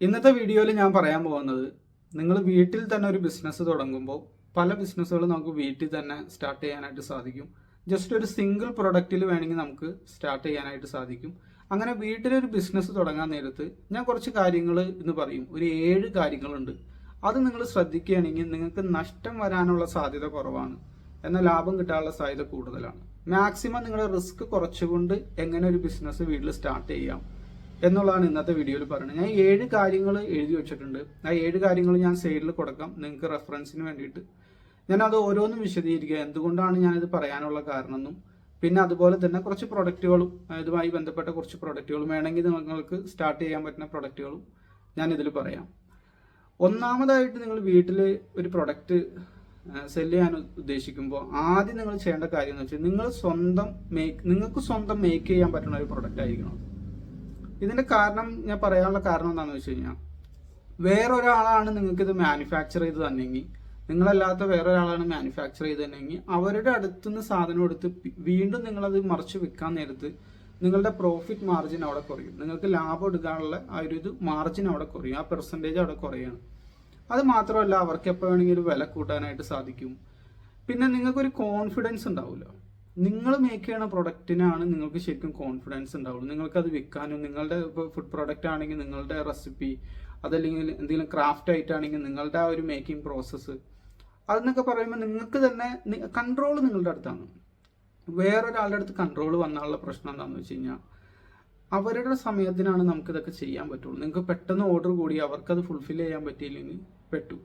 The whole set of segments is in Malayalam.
ഇന്നത്തെ വീഡിയോയിൽ ഞാൻ പറയാൻ പോകുന്നത് നിങ്ങൾ വീട്ടിൽ തന്നെ ഒരു ബിസിനസ് തുടങ്ങുമ്പോൾ പല ബിസിനസ്സുകളും നമുക്ക് വീട്ടിൽ തന്നെ സ്റ്റാർട്ട് ചെയ്യാനായിട്ട് സാധിക്കും. ജസ്റ്റ് ഒരു സിംഗിൾ പ്രൊഡക്റ്റിൽ വേണമെങ്കിൽ നമുക്ക് സ്റ്റാർട്ട് ചെയ്യാനായിട്ട് സാധിക്കും. അങ്ങനെ വീട്ടിലൊരു ബിസിനസ് തുടങ്ങാൻ നേരത്ത് ഞാൻ കുറച്ച് കാര്യങ്ങൾ എന്ന് പറയും. ഒരു ഏഴ് കാര്യങ്ങളുണ്ട്. അത് നിങ്ങൾ ശ്രദ്ധിക്കുകയാണെങ്കിൽ നിങ്ങൾക്ക് നഷ്ടം വരാനുള്ള സാധ്യത കുറവാണ്. എന്നാൽ ലാഭം കിട്ടാനുള്ള സാധ്യത കൂടുതലാണ്. മാക്സിമം നിങ്ങളുടെ റിസ്ക് കുറച്ചുകൊണ്ട് എങ്ങനെ ഒരു ബിസിനസ് വീട്ടിൽ സ്റ്റാർട്ട് ചെയ്യാം. എന്നുള്ളതാണ് ഇന്നത്തെ വീഡിയോയിൽ പറയുന്നത്. ഞാൻ ഏഴ് കാര്യങ്ങൾ എഴുതി വെച്ചിട്ടുണ്ട്. ആ ഏഴ് കാര്യങ്ങൾ ഞാൻ സൈഡിൽ കൊടുക്കാം. നിങ്ങൾക്ക് റെഫറൻസിന് വേണ്ടിയിട്ട്. ഞാൻ അത് ഓരോന്നും വിശദീകരിക്കുക. എന്തുകൊണ്ടാണ് ഞാനിത് പറയാനുള്ള കാരണമെന്നും പിന്നെ അതുപോലെ തന്നെ കുറച്ച് പ്രൊഡക്റ്റുകളും ഇതുമായി ബന്ധപ്പെട്ട കുറച്ച് പ്രൊഡക്റ്റുകളും വേണമെങ്കിൽ നിങ്ങൾക്ക് സ്റ്റാർട്ട് ചെയ്യാൻ പറ്റുന്ന പ്രൊഡക്റ്റുകളും ഞാൻ ഇതിൽ പറയാം. ഒന്നാമതായിട്ട് നിങ്ങൾ വീട്ടിൽ ഒരു പ്രൊഡക്റ്റ് സെൽ ചെയ്യാൻ ഉദ്ദേശിക്കുമ്പോൾ ആദ്യം നിങ്ങൾ ചെയ്യേണ്ട കാര്യം എന്ന് വെച്ചാൽ നിങ്ങൾ സ്വന്തം മേക്ക് നിങ്ങൾക്ക് സ്വന്തം മേക്ക് ചെയ്യാൻ പറ്റുന്ന ഒരു പ്രൊഡക്റ്റ് ആയിരിക്കണം ഇതിന്റെ കാരണം ഞാൻ പറയാനുള്ള കാരണം എന്താണെന്ന് വെച്ച് കഴിഞ്ഞാൽ വേറൊരാളാണ് നിങ്ങൾക്ക് ഇത് മാനുഫാക്ചർ ചെയ്ത് തന്നെങ്കിൽ നിങ്ങളല്ലാത്ത വേറൊരാളാണ് മാനുഫാക്ചർ ചെയ്ത് തന്നെങ്കിൽ അവരുടെ അടുത്തുനിന്ന് സാധനം എടുത്ത് വീണ്ടും നിങ്ങളത് മറിച്ച് വിൽക്കാൻ നേരത്ത് നിങ്ങളുടെ പ്രോഫിറ്റ് മാർജിൻ അവിടെ കുറയും. നിങ്ങൾക്ക് ലാഭം എടുക്കാനുള്ള ആ ഒരു ഇത് മാർജിൻ അവിടെ കുറയും. ആ പെർസെന്റേജ് അവിടെ കുറയാണ്. അത് മാത്രമല്ല അവർക്ക് എപ്പോൾ വേണമെങ്കിലും വില കൂട്ടാനായിട്ട് സാധിക്കും. പിന്നെ നിങ്ങൾക്കൊരു കോൺഫിഡൻസ് ഉണ്ടാവില്ല നിങ്ങൾ മേക്ക് ചെയ്യണ പ്രൊഡക്റ്റിനാണ് നിങ്ങൾക്ക് ശരിക്കും കോൺഫിഡൻസ് ഉണ്ടാവുള്ളൂ. നിങ്ങൾക്ക് അത് വിൽക്കാനും നിങ്ങളുടെ ഫുഡ് പ്രൊഡക്റ്റ് ആണെങ്കിൽ നിങ്ങളുടെ റെസിപ്പി അതല്ലെങ്കിൽ എന്തെങ്കിലും ക്രാഫ്റ്റ് ആയിട്ടാണെങ്കിൽ നിങ്ങളുടെ ആ ഒരു മേക്കിംഗ് പ്രോസസ്സ് അതെന്നൊക്കെ പറയുമ്പോൾ നിങ്ങൾക്ക് തന്നെ കൺട്രോൾ നിങ്ങളുടെ അടുത്താണ്. വേറൊരാളുടെ അടുത്ത് കൺട്രോൾ വന്നാലുള്ള പ്രശ്നം എന്താണെന്ന് വെച്ച് കഴിഞ്ഞാൽ അവരുടെ സമയത്തിനാണ് നമുക്കിതൊക്കെ ചെയ്യാൻ പറ്റുള്ളൂ. നിങ്ങൾക്ക് പെട്ടെന്ന് ഓർഡർ കൂടി അവർക്കത് ഫുൾഫിൽ ചെയ്യാൻ പറ്റിയില്ലെങ്കിൽ പെട്ടു.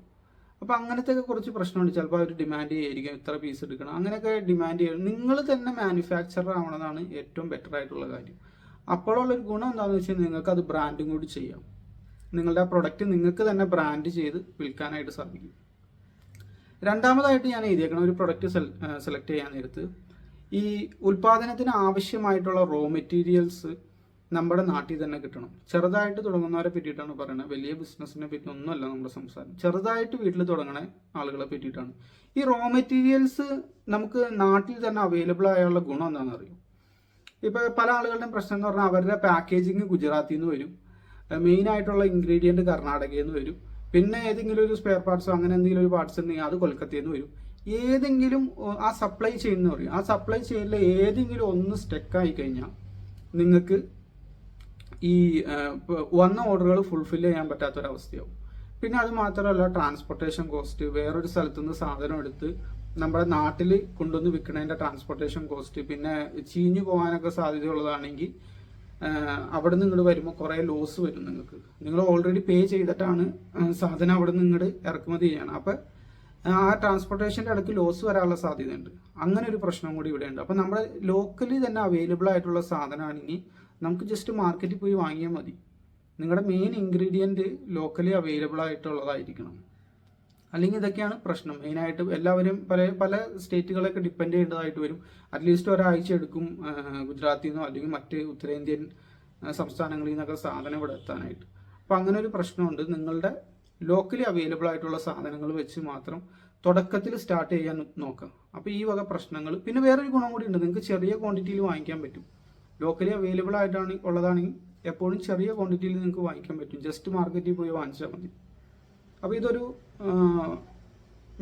അപ്പോൾ അങ്ങനത്തെ കുറച്ച് പ്രശ്നമുണ്ട്. ചിലപ്പോൾ അവർ ഡിമാൻഡ് ചെയ്യായിരിക്കും ഇത്ര പീസ് എടുക്കണം. അങ്ങനെയൊക്കെ ഡിമാൻഡ് ചെയ്യണം നിങ്ങൾ തന്നെ മാനുഫാക്ചറർ ആവണതാണ് ഏറ്റവും ബെറ്റർ ആയിട്ടുള്ള കാര്യം. അപ്പോഴുള്ള ഒരു ഗുണം എന്താണെന്ന് വെച്ചാൽ നിങ്ങൾക്ക് അത് ബ്രാൻഡും കൂടി ചെയ്യാം. നിങ്ങളുടെ ആ പ്രൊഡക്റ്റ് നിങ്ങൾക്ക് തന്നെ ബ്രാൻഡ് ചെയ്ത് വിൽക്കാനായിട്ട് സാധിക്കും. രണ്ടാമതായിട്ട് ഞാൻ എഴുതിയേക്കണം ഒരു പ്രൊഡക്റ്റ് സെലക്ട് ചെയ്യാൻ നേരത്ത് ഈ ഉൽപാദനത്തിന് ആവശ്യമായിട്ടുള്ള റോ മെറ്റീരിയൽസ് നമ്മുടെ നാട്ടിൽ തന്നെ കിട്ടണം. ചെറുതായിട്ട് തുടങ്ങുന്നവരെ പറ്റിയിട്ടാണ് പറയുന്നത് വലിയ ബിസിനസ്സിനെ പറ്റി ഒന്നുമല്ല നമ്മുടെ സംസാരം. ചെറുതായിട്ട് വീട്ടിൽ തുടങ്ങണ ആളുകളെ പറ്റിയിട്ടാണ്. ഈ റോ മെറ്റീരിയൽസ് നമുക്ക് നാട്ടിൽ തന്നെ അവൈലബിൾ ആയുള്ള ഗുണം എന്താണെന്ന് അറിയും? ഇപ്പൊ പല ആളുകളുടെയും പ്രശ്നം എന്ന് പറഞ്ഞാൽ അവരുടെ പാക്കേജിങ് ഗുജറാത്തിൽ നിന്ന് വരും. മെയിൻ ആയിട്ടുള്ള ഇൻഗ്രീഡിയന്റ് കർണാടകയിൽ നിന്ന് വരും. പിന്നെ ഏതെങ്കിലും ഒരു സ്പെയർ പാർട്സോ അങ്ങനെ എന്തെങ്കിലും ഒരു പാർട്സ് ഉണ്ടെങ്കിൽ അത് കൊൽക്കത്തയിൽ നിന്ന് വരും. ഏതെങ്കിലും ആ സപ്ലൈ ചെയിൻ എന്ന് പറയും. ആ സപ്ലൈ ചെയിനിൽ ഏതെങ്കിലും ഒന്ന് സ്റ്റെക്കായി കഴിഞ്ഞാൽ നിങ്ങൾക്ക് ഈ വന്ന ഓർഡറുകൾ ഫുൾഫിൽ ചെയ്യാൻ പറ്റാത്തൊരവസ്ഥയാവും. പിന്നെ അത് മാത്രമല്ല ട്രാൻസ്പോർട്ടേഷൻ കോസ്റ്റ് വേറൊരു സ്ഥലത്തു നിന്ന് സാധനം എടുത്ത് നമ്മുടെ നാട്ടിൽ കൊണ്ടുവന്ന് വിൽക്കുന്നതിന്റെ ട്രാൻസ്പോർട്ടേഷൻ കോസ്റ്റ് പിന്നെ ചീഞ്ഞു പോകാനൊക്കെ സാധ്യതയുള്ളതാണെങ്കിൽ അവിടെ ഇങ്ങോട്ട് വരുമ്പോൾ കുറേ ലോസ് വരും നിങ്ങൾക്ക്. നിങ്ങൾ ഓൾറെഡി പേ ചെയ്തിട്ടാണ് സാധനം അവിടെ ഇങ്ങോട്ട് ഇറക്കുമതി ചെയ്യണം. അപ്പം ആ ട്രാൻസ്പോർട്ടേഷന്റെ ഇടയ്ക്ക് ലോസ് വരാനുള്ള സാധ്യതയുണ്ട്. അങ്ങനെ ഒരു പ്രശ്നം കൂടി ഇവിടെ ഉണ്ട് അപ്പം നമ്മുടെ ലോക്കലി തന്നെ അവൈലബിൾ ആയിട്ടുള്ള സാധനമാണെങ്കിൽ നമുക്ക് ജസ്റ്റ് മാർക്കറ്റിൽ പോയി വാങ്ങിയാൽ മതി. നിങ്ങളുടെ മെയിൻ ഇൻഗ്രീഡിയന്റ് ലോക്കലി അവൈലബിൾ ആയിട്ടുള്ളതായിരിക്കണം. അല്ലെങ്കിൽ ഇതൊക്കെയാണ് പ്രശ്നം. മെയിനായിട്ട് എല്ലാവരും പല പല സ്റ്റേറ്റുകളൊക്കെ ഡിപ്പെൻഡ് ചെയ്യേണ്ടതായിട്ട് വരും. അറ്റ്ലീസ്റ്റ് ഒരാഴ്ച എടുക്കും ഗുജറാത്തിൽ നിന്നോ അല്ലെങ്കിൽ മറ്റ് ഉത്തരേന്ത്യൻ സംസ്ഥാനങ്ങളിൽ നിന്നൊക്കെ സാധനം ഇവിടെ എത്താനായിട്ട്. അപ്പോൾ അങ്ങനെ ഒരു പ്രശ്നമുണ്ട്. നിങ്ങളുടെ ലോക്കലി അവൈലബിൾ ആയിട്ടുള്ള സാധനങ്ങൾ വെച്ച് മാത്രം തുടക്കത്തിൽ സ്റ്റാർട്ട് ചെയ്യാൻ നോക്കാം. അപ്പോൾ ഈ വക പ്രശ്നങ്ങൾ പിന്നെ വേറൊരു ഗുണം കൂടി ഉണ്ട്. നിങ്ങൾക്ക് ചെറിയ ക്വാണ്ടിറ്റിയിൽ വാങ്ങിക്കാൻ പറ്റും. ലോക്കലി അവൈലബിൾ ആയിട്ടാണ് ഉള്ളതാണെങ്കിൽ എപ്പോഴും ചെറിയ ക്വാണ്ടിറ്റിയിൽ നിങ്ങൾക്ക് വാങ്ങിക്കാൻ പറ്റും. ജസ്റ്റ് മാർക്കറ്റിൽ പോയി വാങ്ങിച്ചാൽ മതി. അപ്പോൾ ഇതൊരു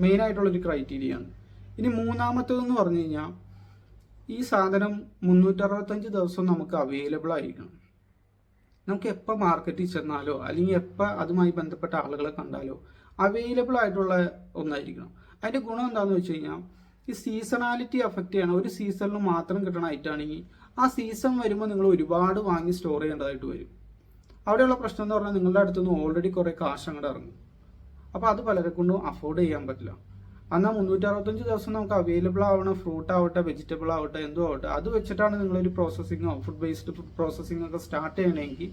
മെയിൻ ആയിട്ടുള്ളൊരു ക്രൈറ്റീരിയ ആണ്. ഇനി മൂന്നാമത്തേതെന്ന് പറഞ്ഞു കഴിഞ്ഞാൽ ഈ സാധനം മുന്നൂറ്ററുപത്തഞ്ച് ദിവസം നമുക്ക് അവൈലബിൾ ആയിരിക്കണം. നമുക്ക് എപ്പോൾ മാർക്കറ്റിൽ ചെന്നാലോ അല്ലെങ്കിൽ എപ്പോൾ അതുമായി ബന്ധപ്പെട്ട ആളുകളെ കണ്ടാലോ അവൈലബിൾ ആയിട്ടുള്ള ഒന്നായിരിക്കണം. അതിന്റെ ഗുണം എന്താണെന്ന് വെച്ച് കഴിഞ്ഞാൽ ഈ സീസണാലിറ്റി അഫക്റ്റ് ചെയ്യണം. ഒരു സീസണിൽ മാത്രം കിട്ടണ ഐറ്റാണെങ്കിൽ ആ സീസൺ വരുമ്പോൾ നിങ്ങൾ ഒരുപാട് വാങ്ങി സ്റ്റോർ ചെയ്യേണ്ടതായിട്ട് വരും. അവിടെയുള്ള പ്രശ്നം എന്ന് പറഞ്ഞാൽ നിങ്ങളുടെ അടുത്തുനിന്ന് ഓൾറെഡി കുറേ കാശ് അങ്ങോട്ട് ഇറങ്ങും. അപ്പോൾ അത് പലരെ കൊണ്ടും അഫോർഡ് ചെയ്യാൻ പറ്റില്ല. എന്നാൽ മുന്നൂറ്റി അറുപത്തഞ്ച് ദിവസം നമുക്ക് അവൈലബിൾ ആവണം ഫ്രൂട്ട് ആവട്ടെ വെജിറ്റബിൾ ആവട്ടെ എന്തോ ആവട്ടെ. അത് വെച്ചിട്ടാണ് നിങ്ങളൊരു പ്രോസസ്സിങ്ങോ ഫുഡ് ബേസ്ഡ് പ്രോസസ്സിംഗ് ഒക്കെ സ്റ്റാർട്ട് ചെയ്യണമെങ്കിൽ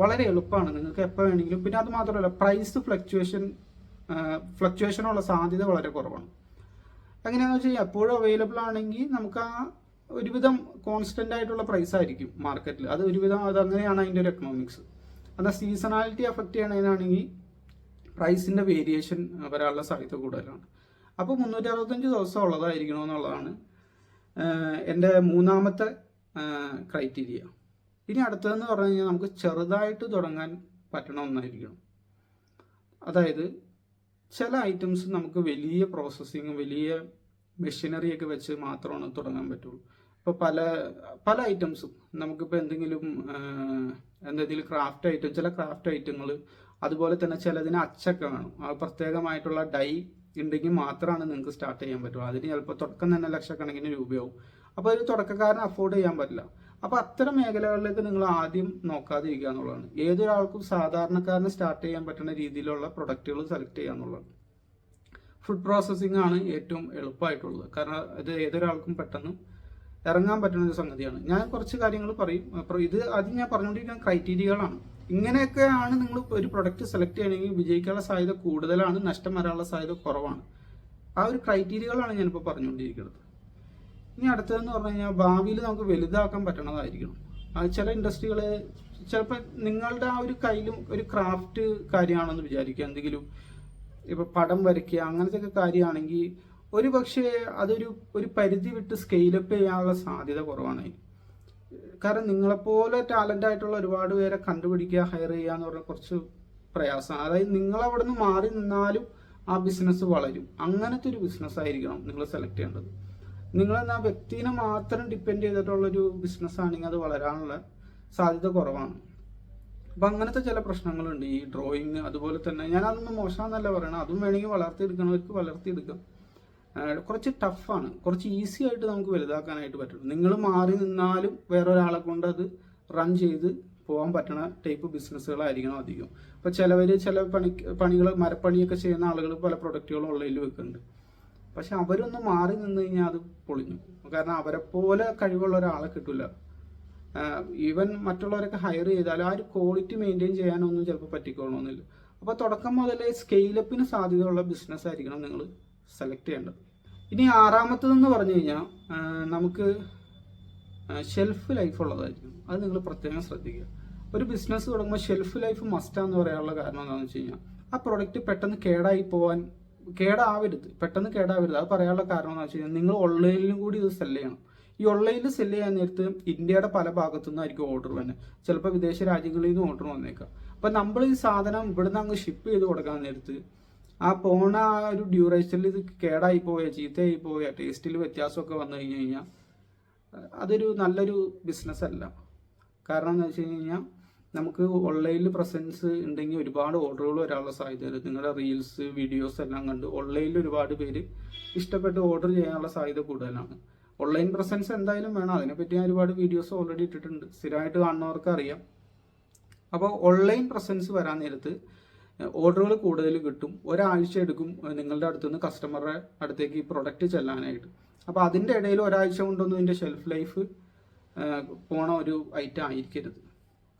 വളരെ എളുപ്പമാണ്. നിങ്ങൾക്ക് എപ്പോൾ വേണമെങ്കിലും പിന്നെ അത് മാത്രമല്ല പ്രൈസ് ഫ്ലക്ച്വേഷൻ ഫ്ലക്ച്വേഷനുള്ള സാധ്യത വളരെ കുറവാണ്. എങ്ങനെയാണെന്ന് വെച്ച് കഴിഞ്ഞാൽ എപ്പോഴും അവൈലബിൾ ആണെങ്കിൽ നമുക്ക് ആ ഒരുവിധം കോൺസ്റ്റന്റ് ആയിട്ടുള്ള പ്രൈസ് ആയിരിക്കും മാർക്കറ്റിൽ അത് ഒരുവിധം അത് അങ്ങനെയാണ് അതിന്റെ ഒരു എക്കണോമിക്സ് അതാ സീസണാലിറ്റി അഫക്റ്റ് ചെയ്യണതിനാണെങ്കിൽ പ്രൈസിന്റെ വേരിയേഷൻ വരാനുള്ള സാധ്യത കൂടുതലാണ്. അപ്പോൾ മുന്നൂറ്റി അറുപത്തഞ്ച് ദിവസം ഉള്ളതായിരിക്കണം എന്നുള്ളതാണ് എന്റെ മൂന്നാമത്തെ ക്രൈറ്റീരിയ ഇനി അടുത്തതെന്ന് പറഞ്ഞു കഴിഞ്ഞാൽ നമുക്ക് ചെറുതായിട്ട് തുടങ്ങാൻ പറ്റണ ഒന്നായിരിക്കണം. അതായത് ചില ഐറ്റംസ് നമുക്ക് വലിയ പ്രോസസ്സിങ് വലിയ മെഷീനറിയൊക്കെ വെച്ച് മാത്രമാണ് തുടങ്ങാൻ പറ്റുള്ളൂ. ഇപ്പോൾ പല പല ഐറ്റംസും നമുക്കിപ്പോൾ എന്തെങ്കിലും എന്തെങ്കിലും ക്രാഫ്റ്റ് ഐറ്റം ചില ക്രാഫ്റ്റ് ഐറ്റങ്ങൾ അതുപോലെ തന്നെ ചിലതിന് അച്ചൊക്കെ വേണം ആ പ്രത്യേകമായിട്ടുള്ള ഡൈ ഉണ്ടെങ്കിൽ മാത്രമാണ് നിങ്ങൾക്ക് സ്റ്റാർട്ട് ചെയ്യാൻ പറ്റുള്ളൂ അതിന് ചിലപ്പോൾ തുടക്കം തന്നെ ലക്ഷക്കണക്കിന് രൂപയാവും. അപ്പോൾ ഒരു തുടക്കക്കാരന് അഫോർഡ് ചെയ്യാൻ പറ്റില്ല. അപ്പോൾ അത്തരം മേഖലകളിലേക്ക് നിങ്ങൾ ആദ്യം നോക്കാതിരിക്കുക എന്നുള്ളതാണ്. ഏതൊരാൾക്കും സാധാരണക്കാരന് സ്റ്റാർട്ട് ചെയ്യാൻ പറ്റുന്ന രീതിയിലുള്ള പ്രൊഡക്റ്റുകൾ സെലക്ട് ചെയ്യുക എന്നുള്ളതാണ്. ഫുഡ് പ്രോസസ്സിംഗ് ആണ് ഏറ്റവും എളുപ്പമായിട്ടുള്ളത്. കാരണം ഇത് ഏതൊരാൾക്കും പെട്ടെന്ന് ഇറങ്ങാൻ പറ്റുന്ന ഒരു സംഗതിയാണ്. ഞാൻ കുറച്ച് കാര്യങ്ങൾ പറയും. അപ്പോൾ ഇത് അത് ഞാൻ പറഞ്ഞുകൊണ്ടിരിക്കുന്ന ക്രൈറ്റീരിയകളാണ് ഇങ്ങനെയൊക്കെയാണ് നിങ്ങൾ ഒരു പ്രൊഡക്റ്റ് സെലക്ട് ചെയ്യണമെങ്കിൽ വിജയിക്കാനുള്ള സാധ്യത കൂടുതലാണ് നഷ്ടം വരാനുള്ള സാധ്യത കുറവാണ്. ആ ഒരു ക്രൈറ്റീരിയകളാണ് ഞാനിപ്പോൾ പറഞ്ഞുകൊണ്ടിരിക്കുന്നത്. ഇനി അടുത്തതെന്ന് പറഞ്ഞു കഴിഞ്ഞാൽ ഭാവിയിൽ നമുക്ക് വലുതാക്കാൻ പറ്റണതായിരിക്കണം. അത് ചില ഇൻഡസ്ട്രികൾ ചിലപ്പോൾ നിങ്ങളുടെ ആ ഒരു കയ്യിലും ഒരു ക്രാഫ്റ്റ് കാര്യമാണെന്ന് വിചാരിക്കുക. എന്തെങ്കിലും ഇപ്പോൾ പടം വരയ്ക്കുക അങ്ങനത്തെ ഒക്കെ കാര്യമാണെങ്കിൽ ഒരു പക്ഷേ അതൊരു ഒരു പരിധി വിട്ട് സ്കെയിലപ്പ് ചെയ്യാനുള്ള സാധ്യത കുറവാണ്. കാരണം നിങ്ങളെപ്പോലെ ടാലന്റ് ആയിട്ടുള്ള ഒരുപാട് പേരെ കണ്ടുപിടിക്കുക ഹയർ ചെയ്യുക എന്ന് പറഞ്ഞാൽ കുറച്ച് പ്രയാസമാണ്. അതായത് നിങ്ങൾ അവിടെ നിന്ന് മാറി നിന്നാലും ആ ബിസിനസ് വളരും. അങ്ങനത്തെ ഒരു ബിസിനസ് ആയിരിക്കണം നിങ്ങൾ സെലക്ട് ചെയ്യേണ്ടത്. നിങ്ങൾ ആ വ്യക്തിനെ മാത്രം ഡിപ്പെൻഡ് ചെയ്തിട്ടുള്ള ഒരു ബിസിനസ് ആണെങ്കിൽ അത് വളരാനുള്ള സാധ്യത കുറവാണ്. അപ്പൊ അങ്ങനത്തെ ചില പ്രശ്നങ്ങളുണ്ട്. ഈ ഡ്രോയിങ് അതുപോലെ തന്നെ ഞാൻ അതൊന്നും മോശമെന്നല്ല പറയണം അതും വേണമെങ്കിൽ വളർത്തിയെടുക്കണവർക്ക് വളർത്തിയെടുക്കാം. കുറച്ച് ടഫാണ് കുറച്ച് ഈസി ആയിട്ട് നമുക്ക് വലുതാക്കാനായിട്ട് പറ്റും നിങ്ങൾ മാറി നിന്നാലും വേറൊരാളെ കൊണ്ട് അത് റൺ ചെയ്ത് പോകാൻ പറ്റണ ടൈപ്പ് ബിസിനസ്സുകളായിരിക്കണം അധികം. അപ്പോൾ ചിലവർ ചില പണി പണികൾ മരപ്പണിയൊക്കെ ചെയ്യുന്ന ആളുകൾ പല പ്രൊഡക്റ്റുകളും ഉള്ളതിൽ വെക്കുന്നുണ്ട്. പക്ഷെ അവരൊന്ന് മാറി നിന്ന് കഴിഞ്ഞാൽ അത് പൊളിഞ്ഞു. കാരണം അവരെ പോലെ കഴിവുള്ള ഒരാളെ കിട്ടില്ല ഈവൻ മറ്റുള്ളവരൊക്കെ ഹയർ ചെയ്താൽ ആ ഒരു ക്വാളിറ്റി മെയിന്റെയിൻ ചെയ്യാനൊന്നും ചിലപ്പോൾ പറ്റിക്കോളണമെന്നില്ല അപ്പോൾ തുടക്കം മുതലേ സ്കെയിലപ്പിന് സാധ്യതയുള്ള ബിസിനസ് ആയിരിക്കണം നിങ്ങൾ സെലക്ട് ചെയ്യേണ്ടത്. ഇനി ആറാമത്തതെന്ന് പറഞ്ഞു കഴിഞ്ഞാൽ നമുക്ക് ഷെൽഫ് ലൈഫ് ഉള്ളതായിരിക്കും. അത് നിങ്ങൾ പ്രത്യേകം ശ്രദ്ധിക്കുക. ഒരു ബിസിനസ് തുടങ്ങുമ്പോൾ ഷെൽഫ് ലൈഫ് മസ്റ്റാന്ന് പറയാനുള്ള കാരണം എന്താണെന്ന് വെച്ച് കഴിഞ്ഞാൽ ആ പ്രൊഡക്റ്റ് പെട്ടെന്ന് കേടായി പോകാൻ കേടാവരുത്. പെട്ടെന്ന് കേടാവരുത്. അത് പറയാനുള്ള കാരണം എന്ന് വെച്ച് കഴിഞ്ഞാൽ നിങ്ങൾ ഓൺലൈനിലും കൂടി ഇത് സെല്ല് ചെയ്യണം. ഈ ഓൺലൈനിൽ സെല്ല് ചെയ്യാൻ നേരത്ത് ഇന്ത്യയുടെ പല ഭാഗത്തു നിന്നായിരിക്കും ഓർഡർ വരുന്നത് ചിലപ്പോൾ വിദേശ രാജ്യങ്ങളിൽ നിന്ന് ഓർഡർ വന്നേക്കാം. അപ്പം നമ്മൾ ഈ സാധനം ഇവിടുന്ന് അങ്ങ് ഷിപ്പ് ചെയ്ത് കൊടുക്കാൻ നേരത്ത് ആ പോണ ആ ഒരു ഡ്യൂറേഷനിൽ ഇത് കേടായി പോവുക ചീത്തയായി പോവുക ടേസ്റ്റിൽ വ്യത്യാസമൊക്കെ വന്നു കഴിഞ്ഞ് കഴിഞ്ഞാൽ അതൊരു നല്ലൊരു ബിസിനസ് അല്ല. കാരണം എന്ന് വെച്ച് കഴിഞ്ഞാൽ നമുക്ക് ഓൺലൈനിൽ പ്രസൻസ് ഉണ്ടെങ്കിൽ ഒരുപാട് ഓർഡറുകൾ വരാനുള്ള സാധ്യതയുണ്ട്. നിങ്ങളുടെ റീൽസ് വീഡിയോസ് എല്ലാം കണ്ട് ഓൺലൈനിൽ ഒരുപാട് പേര് ഇഷ്ടപ്പെട്ട് ഓർഡർ ചെയ്യാനുള്ള സാധ്യത കൂടുതലാണ്. ഓൺലൈൻ പ്രസൻസ് എന്തായാലും വേണം. അതിനെപ്പറ്റി ഞാൻ ഒരുപാട് വീഡിയോസ് ഓൾറെഡി ഇട്ടിട്ടുണ്ട്. സ്ഥിരമായിട്ട് കാണുന്നവർക്ക് അറിയാം അപ്പോൾ ഓൺലൈൻ പ്രസൻസ് വരാൻ നേരത്ത് ഓർഡറുകൾ കൂടുതൽ കിട്ടും. ഒരാഴ്ച എടുക്കും നിങ്ങളുടെ അടുത്തുനിന്ന് കസ്റ്റമറുടെ അടുത്തേക്ക് ഈ പ്രൊഡക്റ്റ് ചെല്ലാനായിട്ട്. അപ്പോൾ അതിന്റെ ഇടയിൽ ഒരാഴ്ച കൊണ്ടൊന്നും ഇതിന്റെ ഷെൽഫ് ലൈഫ് പോണ ഒരു ഐറ്റം ആയിരിക്കരുത്.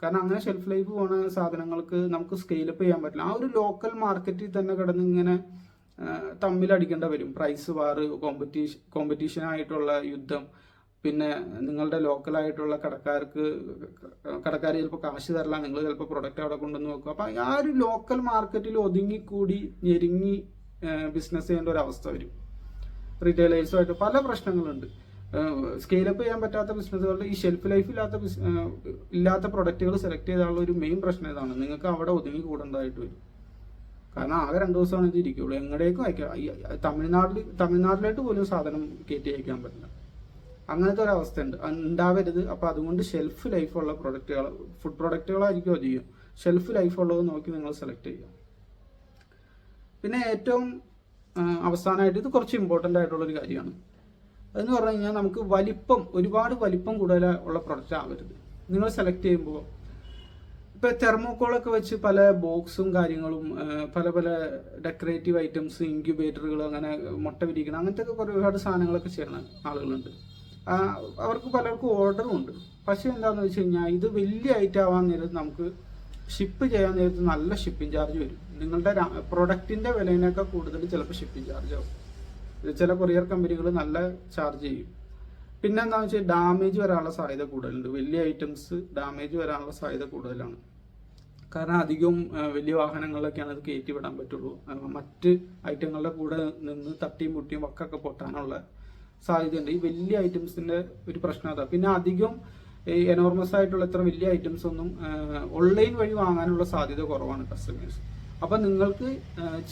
കാരണം അങ്ങനെ ഷെൽഫ് ലൈഫ് പോണ സാധനങ്ങൾക്ക് നമുക്ക് സ്കെയിലപ്പ് ചെയ്യാൻ പറ്റില്ല. ആ ഒരു ലോക്കൽ മാർക്കറ്റിൽ തന്നെ കിടന്ന് ഇങ്ങനെ തമ്മിലടിക്കേണ്ട വരും. പ്രൈസ് വാർ കോമ്പറ്റീഷൻ കോമ്പറ്റീഷനായിട്ടുള്ള യുദ്ധം. പിന്നെ നിങ്ങളുടെ ലോക്കലായിട്ടുള്ള കടക്കാർക്ക് കടക്കാർ ചിലപ്പോൾ കാശ് തരില്ല നിങ്ങൾ ചിലപ്പോൾ പ്രൊഡക്റ്റ് അവിടെ കൊണ്ടുവന്ന് വെക്കും. അപ്പം ആ ഒരു ലോക്കൽ മാർക്കറ്റിൽ ഒതുങ്ങിക്കൂടി ഞെരുങ്ങി ബിസിനസ് ചെയ്യേണ്ട ഒരു അവസ്ഥ വരും. റീറ്റെയിലേഴ്സുമായിട്ട് പല പ്രശ്നങ്ങളുണ്ട്. സ്കെയിലപ്പ് ചെയ്യാൻ പറ്റാത്ത ബിസിനസ്സുകളുടെ ഈ ഷെൽഫ് ലൈഫ് ഇല്ലാത്ത ഇല്ലാത്ത പ്രൊഡക്റ്റുകൾ സെലക്ട് ചെയ്താലുള്ള ഒരു മെയിൻ പ്രശ്നം ഇതാണ് നിങ്ങൾക്ക് അവിടെ ഒതുങ്ങി കൂടേണ്ടതായിട്ട് വരും. കാരണം ആകെ രണ്ട് ദിവസമാണ് ഇത് ഇരിക്കുള്ളൂ. എങ്ങടേക്കും അയക്കാം തമിഴ്നാട്ടിൽ തമിഴ്നാട്ടിലോട്ട് പോലും സാധനം കയറ്റി അയക്കാൻ പറ്റില്ല. അങ്ങനത്തെ ഒരു അവസ്ഥ ഉണ്ട് ഉണ്ടാവരുത്. അപ്പൊ അതുകൊണ്ട് ഷെൽഫ് ലൈഫുള്ള പ്രൊഡക്റ്റുകൾ ഫുഡ് പ്രൊഡക്റ്റുകളായിരിക്കും ചെയ്യും. ഷെൽഫ് ലൈഫുള്ളത് നോക്കി നിങ്ങൾ സെലക്ട് ചെയ്യുക. പിന്നെ ഏറ്റവും അവസാനമായിട്ട് ഇത് കുറച്ച് ഇമ്പോർട്ടന്റ് ആയിട്ടുള്ളൊരു കാര്യമാണ്. അതെന്ന് പറഞ്ഞു കഴിഞ്ഞാൽ നമുക്ക് വലിപ്പം ഒരുപാട് വലിപ്പം കൂടുതൽ ഉള്ള പ്രൊഡക്റ്റ് ആവരുത്. നിങ്ങൾ സെലക്ട് ചെയ്യുമ്പോൾ ഇപ്പൊ തെർമോക്കോളൊക്കെ വെച്ച് പല ബോക്സും കാര്യങ്ങളും പല പല ഡെക്കറേറ്റീവ് ഐറ്റംസ് ഇൻക്യുബേറ്ററുകൾ അങ്ങനെ മുട്ട വിരിക്കണം അങ്ങനത്തെ ഒക്കെ ഒരുപാട് സാധനങ്ങളൊക്കെ ചെയ്യുന്ന ആളുകളുണ്ട്. അവർക്ക് പലർക്കും ഓർഡറും ഉണ്ട്. പക്ഷേ എന്താണെന്ന് വെച്ച് കഴിഞ്ഞാൽ ഇത് വലിയ ഐറ്റം ആവാൻ നേരത്ത് നമുക്ക് ഷിപ്പ് ചെയ്യാൻ നേരത്ത് നല്ല ഷിപ്പിംഗ് ചാർജ് വരും. നിങ്ങളുടെ പ്രൊഡക്റ്റിന്റെ വിലയിനേക്കാൾ കൂടുതൽ ചിലപ്പോൾ ഷിപ്പിംഗ് ചാർജ് ആവും. ചില കൊറിയർ കമ്പനികൾ നല്ല ചാർജ് ചെയ്യും. പിന്നെ എന്താണെന്ന് വെച്ചാൽ ഡാമേജ് വരാനുള്ള സാധ്യത കൂടുതലുണ്ട്. വലിയ ഐറ്റംസ് ഡാമേജ് വരാനുള്ള സാധ്യത കൂടുതലാണ്. കാരണം അധികവും വലിയ വാഹനങ്ങളിലൊക്കെയാണ് അത് കയറ്റി വിടാൻ പറ്റുള്ളൂ. മറ്റ് ഐറ്റങ്ങളുടെ കൂടെ നിന്ന് തട്ടിയും മുട്ടിയും വക്കൊക്കെ പൊട്ടാനുള്ള സാധ്യതയുണ്ട്. ഈ വലിയ ഐറ്റംസിന്റെ ഒരു പ്രശ്നം അതാ. പിന്നെ അധികം ഈ എനോർമസ് ആയിട്ടുള്ള ഇത്ര വലിയ ഐറ്റംസ് ഒന്നും ഓൺലൈൻ വഴി വാങ്ങാനുള്ള സാധ്യത കുറവാണ് കസ്റ്റമേഴ്സ് അപ്പൊ നിങ്ങൾക്ക്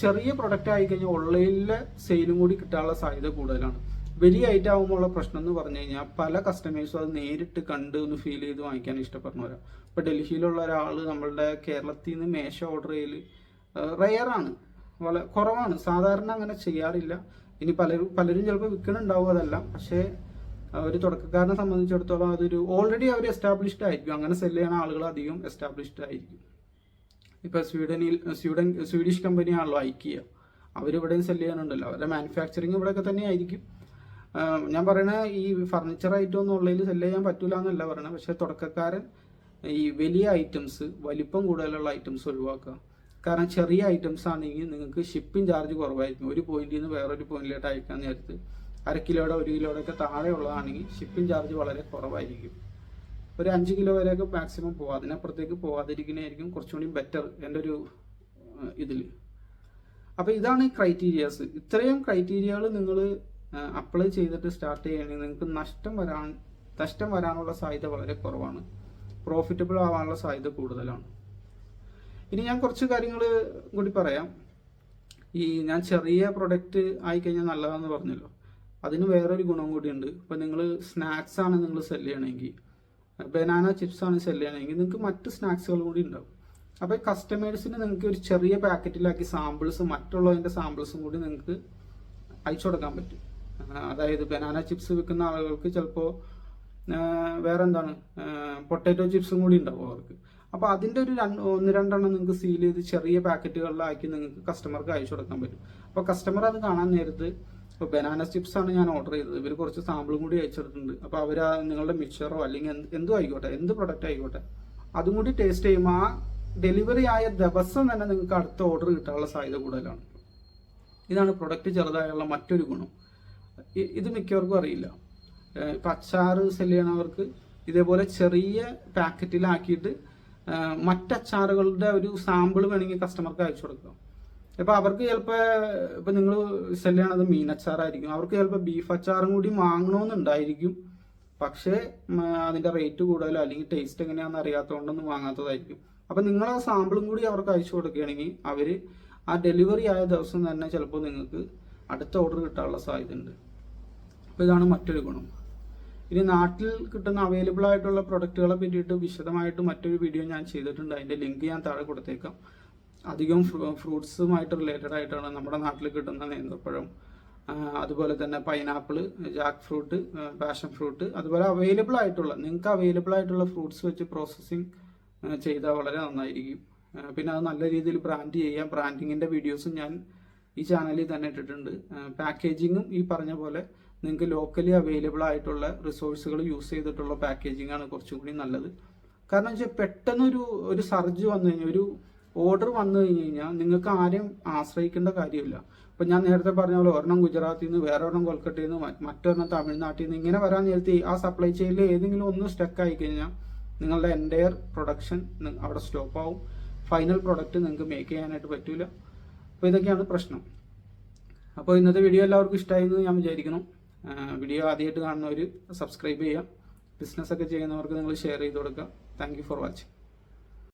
ചെറിയ പ്രൊഡക്റ്റ് ആയി കഴിഞ്ഞാൽ ഓൺലൈനിലെ സെയിലും കൂടി കിട്ടാനുള്ള സാധ്യത കൂടുതലാണ്. വലിയ ഐറ്റം ആകുമ്പോൾ ഉള്ള പ്രശ്നം എന്ന് പറഞ്ഞു കഴിഞ്ഞാൽ പല കസ്റ്റമേഴ്സും അത് നേരിട്ട് കണ്ട് ഒന്ന് ഫീൽ ചെയ്ത് വാങ്ങിക്കാൻ ഇഷ്ടപ്പെടുന്നവരാണ് ഇപ്പൊ ഡൽഹിയിലുള്ള ഒരാൾ നമ്മളുടെ കേരളത്തിൽ നിന്ന് മേശ ഓർഡർ ചെയ്യൽ റെയറാണ് വളരെ കുറവാണ്. സാധാരണ അങ്ങനെ ചെയ്യാറില്ല. ഇനി പലരും പലരും ചിലപ്പോൾ വിൽക്കണുണ്ടാവും അതല്ല. പക്ഷേ ഒരു തുടക്കക്കാരനെ സംബന്ധിച്ചിടത്തോളം അതൊരു ഓൾറെഡി അവർ എസ്റ്റാബ്ലിഷ്ഡ് ആയിരിക്കും. അങ്ങനെ സെല്ല് ചെയ്യുന്ന ആളുകൾ അധികം എസ്റ്റാബ്ലിഷ്ഡ് ആയിരിക്കും. ഇപ്പോൾ സ്വീഡനിൽ സ്വീഡൻ സ്വീഡിഷ് കമ്പനിയാണല്ലോ ഐക്കിയ അവരിവിടെയും സെല്ല് ചെയ്യാനുണ്ടല്ലോ. അവരുടെ മാനുഫാക്ചറിങ് ഇവിടെയൊക്കെ തന്നെ ആയിരിക്കും ഞാൻ പറയണ ഈ ഫർണിച്ചർ ഐറ്റം ഒന്നും ഉള്ളതിൽ സെല്ല് ചെയ്യാൻ പറ്റൂല എന്നല്ല പറയണത്. പക്ഷേ തുടക്കക്കാരൻ ഈ വലിയ ഐറ്റംസ് വലിപ്പം കൂടുതലുള്ള ഐറ്റംസ് ഒഴിവാക്കുക. കാരണം ചെറിയ ഐറ്റംസ് ആണെങ്കിൽ നിങ്ങൾക്ക് ഷിപ്പിംഗ് ചാർജ് കുറവായിരിക്കും. ഒരു പോയിന്റിൽ നിന്ന് വേറൊരു പോയിന്റിലോട്ട് അയക്കാൻ നേരത്ത് അര കിലോയുടെ ഒരു കിലോയുടെ ഒക്കെ താഴെ ഉള്ളതാണെങ്കിൽ ഷിപ്പിംഗ് ചാർജ് വളരെ കുറവായിരിക്കും. ഒരു അഞ്ച് കിലോ വരെയൊക്കെ മാക്സിമം പോവാം. അതിനപ്പുറത്തേക്ക് പോവാതിരിക്കുന്നതായിരിക്കും കുറച്ചുകൂടി ബെറ്റർ എന്റെ ഒരു ഇതിൽ അപ്പോൾ ഇതാണ് ഈ ക്രൈറ്റീരിയാസ് ഇത്രയും ക്രൈറ്റീരിയകൾ നിങ്ങൾ അപ്ലൈ ചെയ്തിട്ട് സ്റ്റാർട്ട് ചെയ്യുകയാണെങ്കിൽ നിങ്ങൾക്ക് നഷ്ടം വരാൻ നഷ്ടം വരാനുള്ള സാധ്യത വളരെ കുറവാണ്. പ്രോഫിറ്റബിൾ ആവാനുള്ള സാധ്യത കൂടുതലാണ്. ഇനി ഞാൻ കുറച്ച് കാര്യങ്ങൾ കൂടി പറയാം. ഈ ഞാൻ ചെറിയ പ്രൊഡക്റ്റ് ആയിക്കഴിഞ്ഞാൽ നല്ലതാണെന്ന് പറഞ്ഞല്ലോ. അതിന് വേറൊരു ഗുണം കൂടിയുണ്ട്. ഇപ്പം നിങ്ങൾ സ്നാക്സ് ആണ് നിങ്ങൾ സെൽ ചെയ്യണമെങ്കിൽ ബനാന ചിപ്സ് ആണ് സെൽ ചെയ്യണമെങ്കിൽ നിങ്ങൾക്ക് മറ്റ് സ്നാക്സുകൾ കൂടി ഉണ്ടാവും. അപ്പോൾ കസ്റ്റമേഴ്സിന് നിങ്ങൾക്ക് ഒരു ചെറിയ പാക്കറ്റിലാക്കി സാമ്പിൾസ് മറ്റുള്ളതിന്റെ സാമ്പിൾസും കൂടി നിങ്ങൾക്ക് അയച്ചു കൊടുക്കാൻ പറ്റും. അതായത് ബനാന ചിപ്സ് വിൽക്കുന്ന ആളുകൾക്ക് ചിലപ്പോൾ വേറെന്താണ് പൊട്ടാറ്റോ ചിപ്സും കൂടി ഉണ്ടാവും അവർക്ക്. അപ്പോൾ അതിന്റെ ഒരു രണ്ട് ഒന്ന് രണ്ടെണ്ണം നിങ്ങൾക്ക് സീൽ ചെയ്ത് ചെറിയ പാക്കറ്റുകളിലാക്കി നിങ്ങൾക്ക് കസ്റ്റമർക്ക് അയച്ചു കൊടുക്കാൻ പറ്റും. അപ്പോൾ കസ്റ്റമർ അത് കാണാൻ നേരത്ത് ഇപ്പോൾ ബനാന ചിപ്സ് ആണ് ഞാൻ ഓർഡർ ചെയ്തത്. ഇവർ കുറച്ച് സാമ്പിളും കൂടി അയച്ചെടുത്തിട്ടുണ്ട്. അപ്പോൾ അവർ നിങ്ങളുടെ മിക്സറോ അല്ലെങ്കിൽ എന്ത് എന്തും ആയിക്കോട്ടെ എന്ത് പ്രൊഡക്റ്റ് ആയിക്കോട്ടെ അതും കൂടി ടേസ്റ്റ് ചെയ്യുമ്പോൾ ആ ഡെലിവറി ആയ ദിവസം തന്നെ നിങ്ങൾക്ക് അടുത്ത ഓർഡർ കിട്ടാനുള്ള സാധ്യത കൂടുതലാണ്. ഇതാണ് പ്രൊഡക്റ്റ് ചെറുതായുള്ള മറ്റൊരു ഗുണം. ഇത് മിക്കവർക്കും അറിയില്ല. ഇപ്പം അച്ചാറ് സെൽ ചെയ്യണവർക്ക് ഇതേപോലെ ചെറിയ പാക്കറ്റിലാക്കിയിട്ട് മറ്റച്ചാറുകളുടെ ഒരു സാമ്പിൾ വേണമെങ്കിൽ കസ്റ്റമർക്ക് അയച്ചു കൊടുക്കാം. ഇപ്പൊ അവർക്ക് ചിലപ്പോൾ ഇപ്പൊ നിങ്ങൾ സെൽ ചെയ്യണത് മീനച്ചാറായിരിക്കും. അവർക്ക് ചിലപ്പോൾ ബീഫ് അച്ചാറും കൂടി വാങ്ങണമെന്നുണ്ടായിരിക്കും പക്ഷേ അതിന്റെ റേറ്റ് കൂടുതലോ അല്ലെങ്കിൽ ടേസ്റ്റ് എങ്ങനെയാണെന്ന് അറിയാത്തതുകൊണ്ടൊന്നും വാങ്ങാത്തതായിരിക്കും. അപ്പൊ നിങ്ങൾ ആ സാമ്പിളും കൂടി അവർക്ക് അയച്ചു കൊടുക്കുകയാണെങ്കിൽ അവർ ആ ഡെലിവറി ആയ ദിവസം തന്നെ ചിലപ്പോൾ നിങ്ങൾക്ക് അടുത്ത ഓർഡർ കിട്ടാനുള്ള സാധ്യത ഉണ്ട് അപ്പോൾ ഇതാണ് മറ്റൊരു ഗുണം. ഇനി നാട്ടിൽ കിട്ടുന്ന അവൈലബിൾ ആയിട്ടുള്ള പ്രൊഡക്റ്റുകളെ പറ്റിയിട്ട് വിശദമായിട്ട് മറ്റൊരു വീഡിയോ ഞാൻ ചെയ്തിട്ടുണ്ട്. അതിന്റെ ലിങ്ക് ഞാൻ താഴെ കൊടുത്തേക്കാം. അധികം ഫ്രൂട്ട്സുമായിട്ട് റിലേറ്റഡ് ആയിട്ടാണ് നമ്മുടെ നാട്ടിൽ കിട്ടുന്ന നേന്ത്രപ്പഴം അതുപോലെ തന്നെ pineapple jackfruit passion fruit അതുപോലെ അവൈലബിൾ ആയിട്ടുള്ള നിങ്ങൾക്ക് അവൈലബിൾ ആയിട്ടുള്ള ഫ്രൂട്ട്സ് വെച്ച് പ്രോസസ്സിങ് ചെയ്താൽ വളരെ നന്നായിരിക്കും. പിന്നെ അത് നല്ല രീതിയിൽ ബ്രാൻഡ് ചെയ്യാം. ബ്രാൻഡിങ്ങിന്റെ വീഡിയോസും ഞാൻ ഈ ചാനലിൽ തന്നെ ഇട്ടിട്ടുണ്ട്. പാക്കേജിങ്ങും ഈ പറഞ്ഞ പോലെ നിങ്ങൾക്ക് ലോക്കലി അവൈലബിൾ ആയിട്ടുള്ള റിസോഴ്സുകൾ യൂസ് ചെയ്തിട്ടുള്ള പാക്കേജിംഗ് ആണ് കുറച്ചും കൂടി നല്ലത്. കാരണം വെച്ചാൽ പെട്ടെന്നൊരു ഒരു സർജ് വന്നു കഴിഞ്ഞാൽ ഒരു ഓർഡർ വന്നു കഴിഞ്ഞു കഴിഞ്ഞാൽ നിങ്ങൾക്ക് ആരെയും ആശ്രയിക്കേണ്ട കാര്യമില്ല. ഇപ്പം ഞാൻ നേരത്തെ പറഞ്ഞ പോലെ ഒരെണ്ണം ഗുജറാത്തിൽ നിന്ന് വേറെ ഒരെണ്ണം കൊൽക്കട്ടയിൽ നിന്ന് മറ്റൊരെണ്ണം തമിഴ്നാട്ടിൽ നിന്ന് ഇങ്ങനെ വരാൻ നേരത്തെ ആ സപ്ലൈ ചെയിനിൽ ഏതെങ്കിലും ഒന്ന് സ്റ്റക്ക് ആയി കഴിഞ്ഞാൽ നിങ്ങളുടെ എന്റയർ പ്രൊഡക്ഷൻ അവിടെ സ്റ്റോപ്പ് ആവും. ഫൈനൽ പ്രൊഡക്റ്റ് നിങ്ങൾക്ക് മേക്ക് ചെയ്യാനായിട്ട് പറ്റില്ല അപ്പോൾ ഇതൊക്കെയാണ് പ്രശ്നം. അപ്പോൾ ഇന്നത്തെ വീഡിയോ എല്ലാവർക്കും ഇഷ്ടമായി എന്ന് ഞാൻ വിചാരിക്കണം വീഡിയോ ആദ്യമായിട്ട് കാണുന്നവർ സബ്സ്ക്രൈബ് ചെയ്യുക. ബിസിനസ്സൊക്കെ ചെയ്യുന്നവർക്ക് നിങ്ങൾ ഷെയർ ചെയ്ത് കൊടുക്കുക. Thank for watching